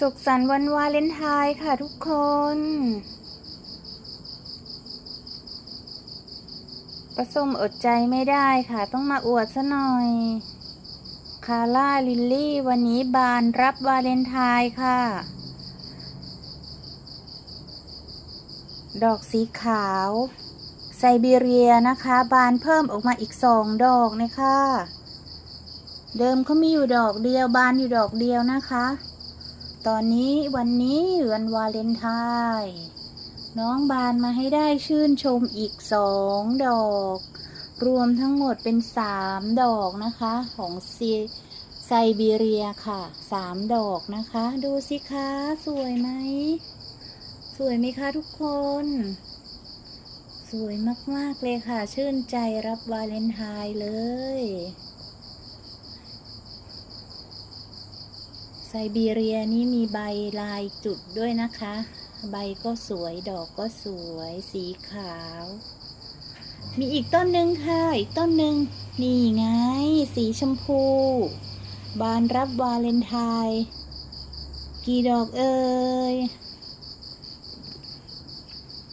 สุขสันต์วันวาเลนไทน์ค่ะทุกคน ประสมอดใจไม่ได้ค่ะต้องมาอวดซะหน่อย คาร่าลิลลี่วันนี้บานรับวาเลนไทน์ค่ะ ดอกสีขาว ไซบีเรียนะคะ บานเพิ่มออกมาอีกสองดอกเลยค่ะเดิมเขามีอยู่ดอกเดียวบานอยู่ดอกเดียวนะคะ ตอนนี้วันนี้วันวาเลนไทน์น้องบานมาให้ได้ชื่นชมอีกสองดอก รวมทั้งหมดเป็นสามดอกนะคะ ของซีไซบีเรียค่ะสามดอกนะคะ ดูสิคะสวยไหม สวยไหมคะทุกคน สวยมาก ๆ เลยค่ะ ชื่นใจรับวาเลนไทน์เลย ไซบีเรียนี่มีใบลายจุดด้วยนะคะ ใบก็สวยดอกก็สวยสีขาว มีอีกต้นหนึ่งค่ะ อีกต้นหนึ่งนี่ไง สีชมพู บานรับวาเลนไทน์กี่ดอกเอ่ย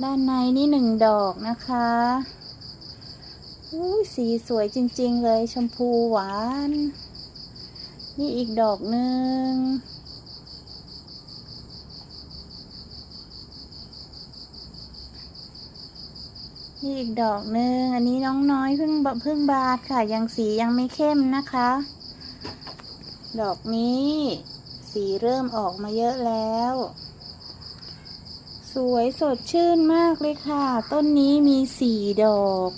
ด้านในนี่หนึ่งดอกนะคะอุ้สีสวยจริง ๆ เลยชมพูหวาน นี่อีกดอกหนึ่งนี่อีกดอกหนึ่งอันนี้น้องน้อยเพิ่งเพิ่งบานค่ะ ยังสียังไม่เข้มนะคะ ดอกนี้สีเริ่มออกมาเยอะแล้ว สวยสดชื่นมากเลยค่ะ ต้นนี้มีสี่ดอก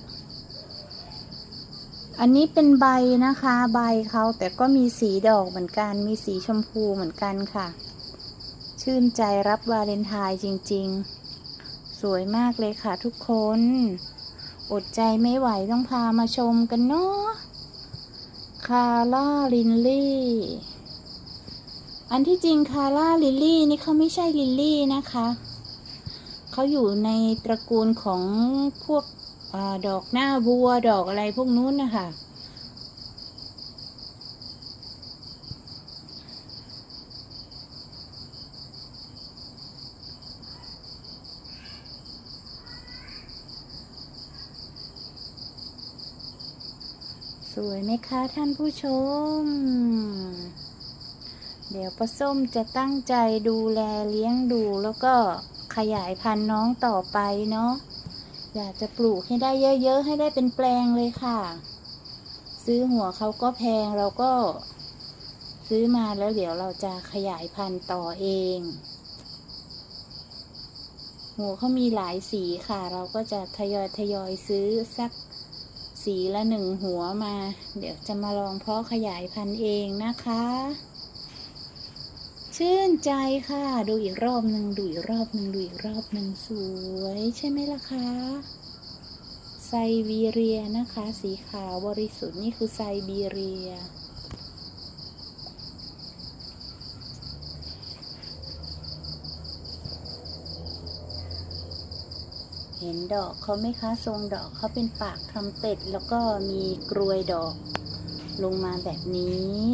อันนี้เป็นใบนะคะ ใบเขาแต่ก็มีสีดอกเหมือนกัน มีสีชมพูเหมือนกันค่ะ ชื่นใจรับวาเลนไทน์จริง ๆ สวยมากเลยค่ะทุกคน อดใจไม่ไหวต้องพามาชมกันเนาะคาร่าลินลี่ อันที่จริงคาร่าลิลลี่นี่เขาไม่ใช่ลิลลี่นะคะ เขาอยู่ในตระกูลของพวก อดอกหน้าบัวดอกอะไรพวกนู้นนะคะสวยไหมคะท่านผู้ชม เดี๋ยวป้าส้มจะตั้งใจดูแลเลี้ยงดูแล้วก็ขยายพันธุ์น้องต่อไปเนาะ อยากจะปลูกให้ได้เยอะ ๆ ให้ได้เป็นแปลงเลยค่ะ ซื้อหัวเขาก็แพงเราก็ ซื้อมาแล้วเดี๋ยวเราจะขยายพันธุ์ต่อเอง หัวเขามีหลายสีค่ะ เราก็จะทยอยทยอยซื้อสักสีละหนึ่งหัวมา เดี๋ยวจะมาลองเพาะขยายพันธุ์เองนะคะ ชื่นใจค่ะ ดูอีกรอบหนึ่งดูอีกรอบหนึ่งดูอีกรอบหนึ่งสวย ใช่ไหมล่ะคะไซบีเรียนะคะ สีขาวบริสุทธิ์นี่คือไซบีเรีย เห็นดอกเขาไหมคะทรงดอกเขาเป็นปากทำเป็ด แล้วก็มีกรวยดอกลงมาแบบนี้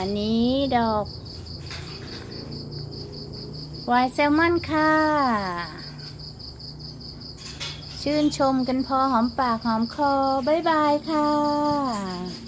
อันนี้ดอกวายแซลมอนค่ะ ชื่นชมกันพอหอมปากหอมคอ บ๊ายบายค่ะ